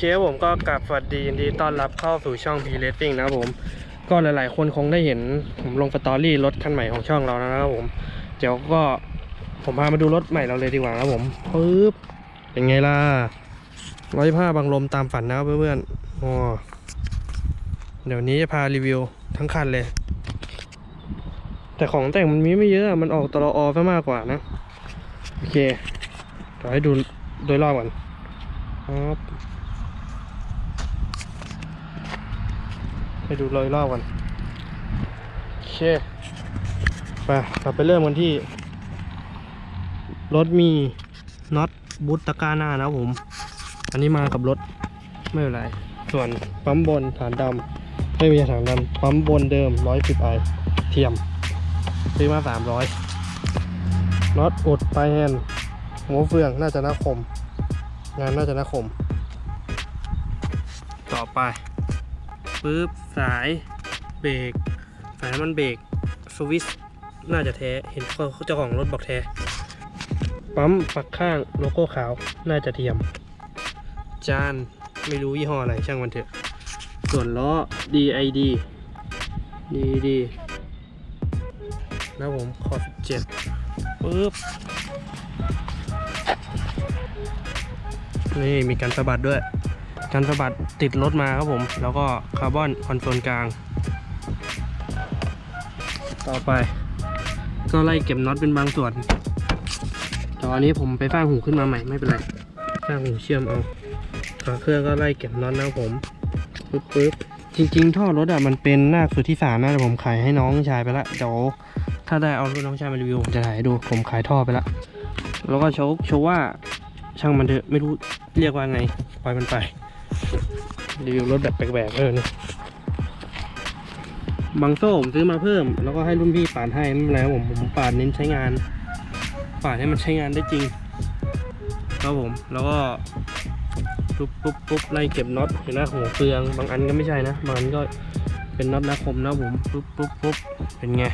ครับผมก็กลับสวัสดียินดีต้อนรับเข้าสู่ช่อง P Racing นะครับผม ก็หลายๆ คนคงได้เห็นผมลงสตอรี่รถคันใหม่ของช่องเรานะครับผม เดี๋ยวก็ผมพามาดูรถใหม่เราเลยดีกว่าครับผมปึ๊บเป็นไงล่ะร้อยผ้าบางลมตามฝันนะครับเพื่อนๆอ๋อเดี๋ยวนี้จะพารีวิวทั้งคันเลย แต่ของแต่งมันมีไม่เยอะอะมันออกตลออซะมากกว่านะ โอเคเดี๋ยวให้ดูโดยรอบก่อนครับ ให้ดูโดยรอบก่อนโอเคไปเราไปเริ่มกันที่ รถมีน็อตบูตตะกร้าหน้านะครับผม อันนี้มากับรถไม่เป็นไร ส่วนปั๊มบนฐานดำไม่มีฐานดำปั๊มบนเดิม110ไอเทียมซื้อมา300น็อตอุดปลายแฮนด์หัวเฟืองน่าจะน่าคม งานน่าจะน่าคม ต่อไป ปึ๊บสายเบรกสายน้ำมันเบรกสวิสน่าจะแท้เห็นเจ้าของรถบอกแท้ปั๊มปักข้างโลโก้ขาวน่าจะเทียม จานไม่รู้ยี่ห้ออะไรช่างมันเถอะ ส่วนล้อ DID DID นะผมขอบเจ็ดปึ๊บนี่มีการสะบัดด้วย การสะบัดติดรถมาครับผม แล้วก็คาร์บอนคอนโซลกลาง ต่อไป ก็ไล่เก็บน็อตเป็นบางส่วนแต่อันนี้ผมไปสร้างหูขึ้นมาใหม่ไม่เป็นไรสร้างหูเชื่อมเอาฝาเครื่องก็ไล่เก็บน็อตนะครับผมปึ๊บปึ๊บจริง ๆ ท่อรถอะมันเป็นหน้าสุดที่สามนะแต่ผมขายให้น้องชายไปละเดี๋ยวถ้าได้เอารถน้องชายมารีวิวผมจะถ่ายให้ดูผมขายท่อไปละแล้วก็โชว์โชว์ว่าช่างมันเถอะไม่รู้เรียกว่าไงปล่อยมันไป รีวิวรถแบบแปลกๆเออเนี่ยบางโซ่ผมซื้อมาเพิ่ม แล้วก็ให้รุ่นพี่ปาดให้ไม่เป็นไรผมผมปาดเน้นใช้งานปาดให้มันใช้งานได้จริงครับผมแล้วก็ปุ๊บปุ๊บปุ๊บไล่เก็บน็อตเห็นไหมหัวเฟืองบางอันก็ไม่ใช่นะบางอันก็เป็นน็อตนาคมนะผมปุ๊บปุ๊บปุ๊บเป็นไง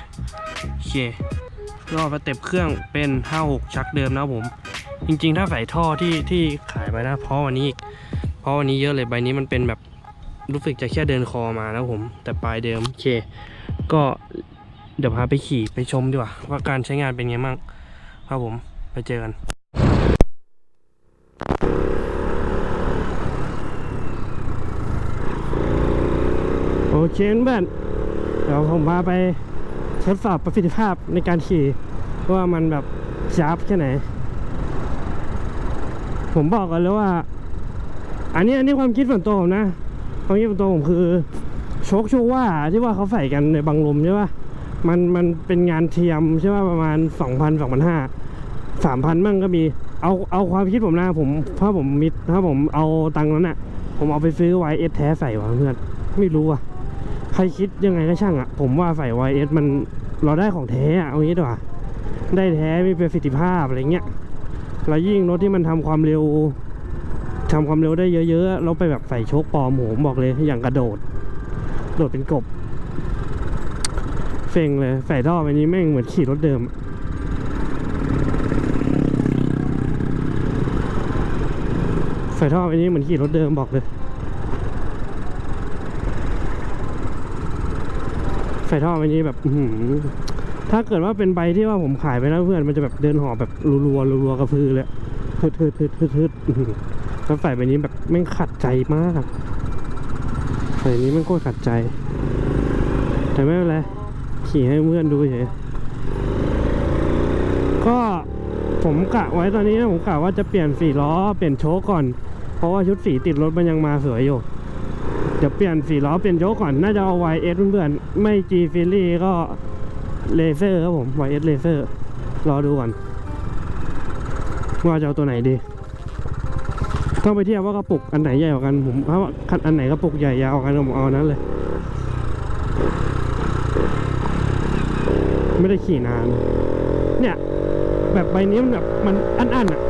โอเครอบสเต็ปเครื่องเป็น 56 ชักเดิมนะผม จริงๆ ถ้าใส่ท่อที่ที่ขายไปนะเพราะวันนี้อีก เพราะวันนี้เยอะเลยใบนี้มันเป็นแบบรู้สึกจะแค่เดินคอมานะผม แต่ปลายเดิมโอเค ก็เดี๋ยวพาไปขี่ไปชมดีกว่าว่าการใช้งานเป็นไงบ้างครับผมไปเจอกันโอเคเพื่อนเดี๋ยวผมพาไปทดสอบประสิทธิภาพในการขี่ว่ามันแบบชาร์ปแค่ไหน ผมบอกกันเลยว่า อันนี้อันนี้ความคิดส่วนตัวผมนะความคิดส่วนตัวผมคือโชคชูว่าที่ว่าเขาใส่กันในบังลมใช่ป่ะมันมันเป็นงานเทียมใช่ป่ะประมาณสองพันสองพันห้าสามพันมั่งก็มี เอาเอาความคิดผมนะผมถ้าผมมิดถ้าผมเอาตังค์นั้นอะ ผมเอาไปซื้อไวเอสแท้ใส่วะเพื่อนไม่รู้อะใครคิดยังไงก็ช่างอะ่ะ ผมว่าใส่ YS มันเราได้ของแท้อะเอางี้ดีกว่าได้แท้มีประสิทธิภาพอะไรเงี้ยแล้วยิ่งรถที่มันทำความเร็ว ทำความเร็วได้เยอะๆเราไปแบบใส่โชคปลอมโหมบอกเลยอย่างกระโดด โดดเป็นกบเฟงเลยใส่ท่อไปนี้แม่งเหมือนขี่รถเดิมใส่ท่อไปนี้เหมือนขี่รถเดิมบอกเลยใส่ท่อไปนี้แบบอืถ้าเกิดว่าเป็นใบที่ว่าผมขายไปนะเพื่อนมันจะแบบเดินหอบแบบรัวๆรัวๆกระพือเลยทึดทึดทึดทึดทึด แล้วใส่ไปนี้แบบแม่งขัดใจมากใส่นี้แม่งโคตรขัดใจ แต่ไม่เป็นไรขี่ให้เพื่อนดูเฉยก็ผมกะไว้ตอนนี้นะผมกะว่าจะเปลี่ยนสีล้อเปลี่ยนโชคก่อน เพราะว่าชุดสีติดรถมันยังมาสวยอยู่เดี๋ยวเปลี่ยนสีล้อเปลี่ยนโชคก่อนน่าจะเอา YS เพื่อนๆไม่ G f i l l y ก็เลเซอร์ครับผม YS เลเซอร์รอดูก่อน ว่าจะเอาตัวไหนดี ต้องไปเทียบว่ากระปุกอันไหนใหญ่กว่ากันผมถ้าว่าอันไหนกระปุกใหญ่ยาวกว่ากันผมเอานั้นเลย ไม่ได้ขี่นาน เนี่ย แบบใบนี้มันแบบมันอันๆอะ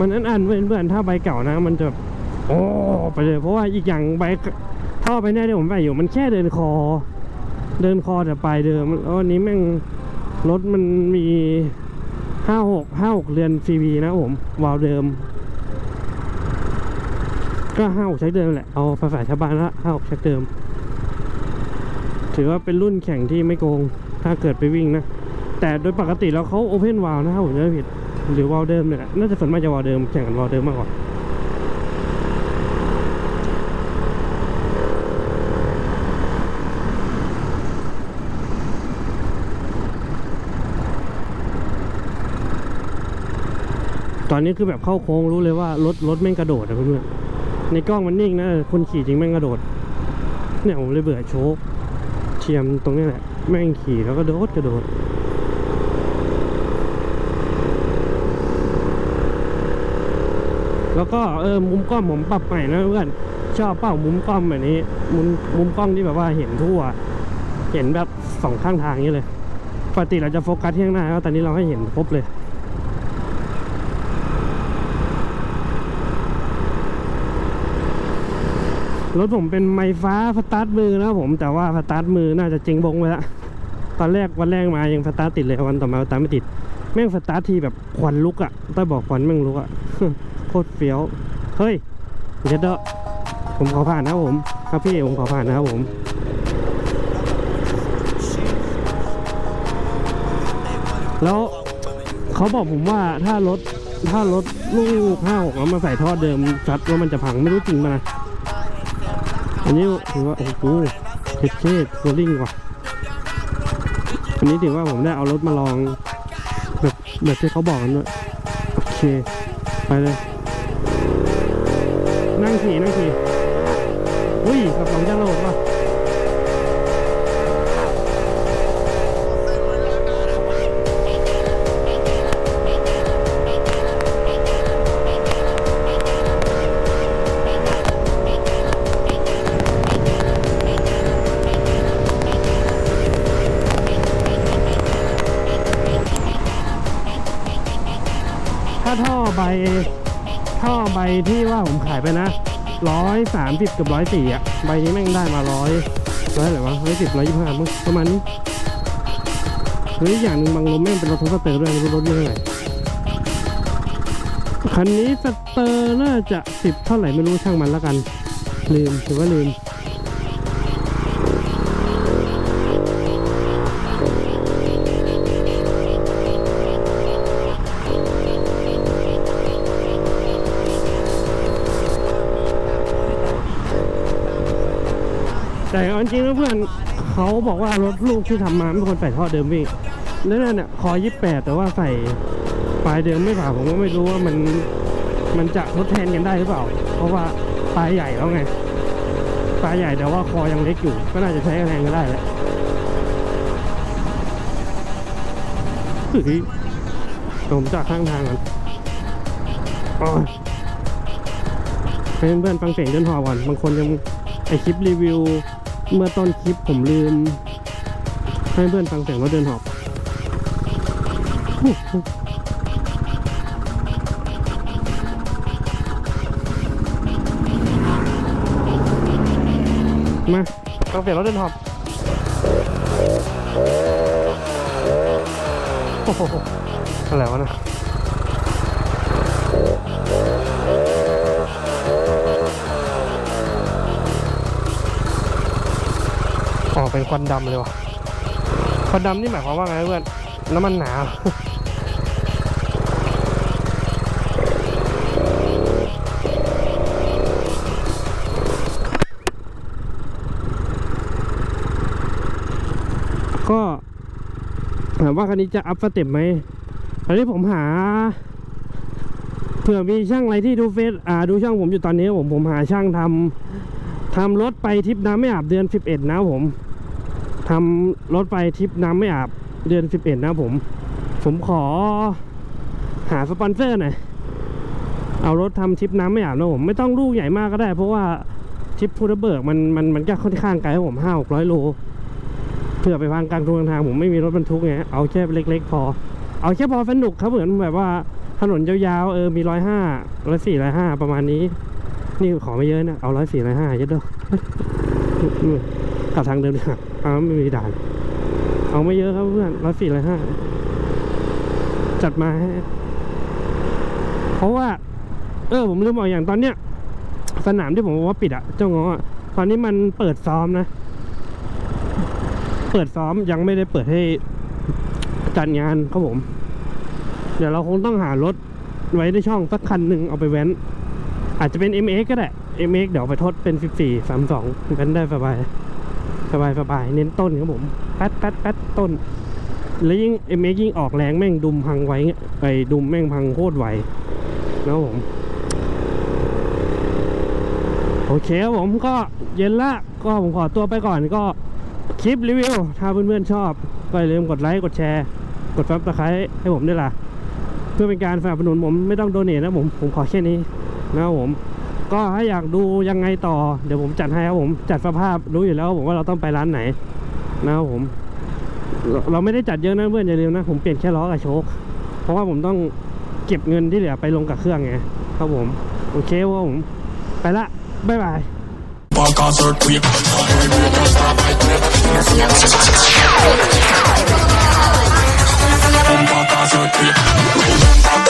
มันอันๆเพื่อนๆถ้าใบเก่านะ มันจะโอ้ไปเลยเพราะว่าอีกอย่างใบท่อไปเนี่ยที่ผมใส่อยู่ มันแค่เดินคอ เดินคอแต่ปลายเดิมแล้วอันนี้แม่งรถมันมี ห้าหกห้าหกเรือนฟรีนะผมวาล์วเดิม ก็ห้าหกใช้เดิมแหละ เอาภาษาชาวบ้านละห้าหกใช้เดิม ถือว่าเป็นรุ่นแข่งที่ไม่โกง ถ้าเกิดไปวิ่งนะ แต่โดยปกติแล้วเขาโอเพนวาล์วนะถ้าผมจะไม่ผิด หรือวาล์วเดิมเนี่ยแหละน่าจะส่วนมากจะวาล์วเดิมแข่งกันวาล์วเดิมมากกว่า อนนี้คือแบบเข้าโค้งรู้เลยว่ารถรถแม่งกระโดดอะเพื่อนๆในกล้องมันนิ่งนะคนขี่จริงแม่งกระโดด เนี่ยผมเลยเบื่อโชคเทียมตรงนี้แหละ แม่งขี่แล้วก็โดดกระโดดแล้วก็เออมุมกล้องผมปรับใหม่นะเพื่อนชอบเป้ามุมกล้องแบบนี้ มุมมุมกล้องที่แบบว่าเห็นทั่ว เห็นแบบสองข้างทางนี้เลยปกติเราจะโฟกัสที่ข้างหน้าแล้วตอนนี้เราให้เห็นครบเลย รถผมเป็นไม้ฟ้าสตาร์ทมือนะผมแต่ว่าสตาร์ทมือน่าจะเจริงบงไปล้วตอนแรกวันแรกมายังสตาร์ทติดเลยวันต่อมาสตาร์ทไม่ติดแม่งสตาร์ททีแบบควันลุกอะ่ะต้อยบอกควันแม่งลุกอะ่ะโคตรเฟี้ยวเฮ้ยเจ็ดเดอผมขอผ่านนะผมครับพี่ผมขอผ่านนะครับผมแล้วเขาบอกผมว่าถ้ารถถ้ารถลูกห้าหกแล้วมาใส่ท่อเดิมชัดว่ามันจะพังไม่รู้จริงปะนะ อันนี้ถือว่าโอ้โหเทสเทสโรลลิ่งว่ะอันนี้ถือว่าผมได้เอารถมาลองแบบแบบที่เขาบอกกันด้วยโอเคไปเลย นั่งขี่นั่งขี่อุ้ยกับสองจะโหลดว่ะ ท่อใบท่อใบที่ว่าผมขายไปนะร้อยสามสิบกับร้อยสี่อะ ใบนี้แม่งได้มาร้อยร้อยอะไรวะร้อยสิบร้อยยี่สิบห้ามึงประมาณนี้หรืออกอย่างหนึ่งบางลมแม่งเป็นรถทดสเตอร์ด้วยไม่รู้รถยี่ห้อไหนคันนี้สเตอร์น่าจะสิบเท่าไหร่ไม่รู้ช่างมันแล้วกัน ลืมถือว่าลืม แต่เอาจริงนะเพื่อนเขาบอกว่ารถลูกที่ทำมาไม่ควรใส่ท่อเดิมวิ่งแล้วนั่นน่ะคอยี่แปดแต่ว่าใส่ปลายเดิมไม่ผ่าผมก็ไม่รู้ว่ามันมันจะทดแทนกันได้หรือเปล่า เพราะว่าปลายใหญ่แล้วไงปลายใหญ่แต่ว่าคอยังเล็กอยู่ ก็น่าจะใช้แทนกันได้แหละผมจากข้างทางกันโอ้ยให้เพื่อนฟังเสียงเดินหอก่อน บางคนยังไอคลิปรีวิว เมื่อต้นคลิปผมลืม ให้เพื่อนฟังเสียงรถเดินหอบมาฟังเสียงรถเดินหอบโอ้โหอะไรวะนะ ออเป็นควันดำเลยวะควันดำนี่หมายความว่าไงเพื่อนน้ำมันหนาก็ถามว่าคันนี้จะอัพสเต็ปไหมอันนี้ผมหา เผื่อมีช่างอะไรที่ดูเฟซอ่าดูช่างผมอยู่ตอนนี้ผมผมหาช่างทำทำรถไปทริปน้ำไม่อาบเดือนสิบเอ็ดนะผม ทำรถไปทริปน้ำไม่อาบเดือนสิบเอ็ดนะผม ผมขอหาสปอนเซอร์หน่อย เอารถทำทริปน้ำไม่อาบนะผม ไม่ต้องลูกใหญ่มากก็ได้ เพราะว่าทริปพูดเบิกมันมันมันก็ค่อนข้างไกลผมห้าหกร้อยโล เพื่อไปวางกลางทุ่งกลางทางผมไม่มีรถบรรทุกไง เอาแค่เล็ก ๆ พอ เอาแค่พอสนุกครับเหมือนแบบว่าถนนยาวๆเออมีร้อยห้าร้อยสี่ร้อยห้าประมาณนี้ นี่ขอไม่เยอะนะ เอาร้อยสี่ร้อยห้าเยอะด้อเฮ้ย กลับทางเดิมดีกว่าเอาไม่มีด่าน เอาไม่เยอะครับเพื่อนร้อยสี่ร้อยห้าจัดมาให้เพราะว่า เออ ผมลืมบอกอย่างตอนเนี้ย สนามที่ผมบอกว่าปิดอะเจ้าง้ออะตอนนี้มันเปิดซ้อมนะ เปิดซ้อมยังไม่ได้เปิดให้จัดงานครับผม เดี๋ยวเราคงต้องหารถไว้ในช่องสักคันหนึ่งเอาไปแว้น อาจจะเป็น MX ก็ได้ MX เดี๋ยวไปทดเป็น 14 32แว้นได้สบาย สบายสบายเน้นต้นครับผมแป๊ดแป๊ดแป๊ดต้น แล้วยิ่ง MX ยิ่งออกแรงแม่งดุมพังไว้เงี้ยไอ้ดุมแม่งพังโคตรไวนะผมโอเคครับผมก็เย็นละก็ผมขอตัวไปก่อนก็คลิปรีวิว ถ้าเพื่อนๆชอบ ก็อย่าลืมกดไลค์กดแชร์ กดซับสไครต์ให้ผมด้วยล่ะ เพื่อเป็นการสนับสนุนผมไม่ต้องโดเนทนะผม ผมขอแค่นี้นะครับผม ก็ถ้าอยากดูยังไงต่อเดี๋ยวผมจัดให้ครับผมจัดสภาพรู้อยู่แล้วผมว่าเราต้องไปร้านไหนนะครับผมเราเราไม่ได้จัดเยอะนะเพื่อนอย่าลืมนะผมเปลี่ยนแค่ล้อกับโชคเพราะว่าผมต้องเก็บเงินที่เหลือไปลงกับเครื่องไงครับผมโอเคครับผมไปละบ๊ายบาย Walk on circuit. Walk on circuit.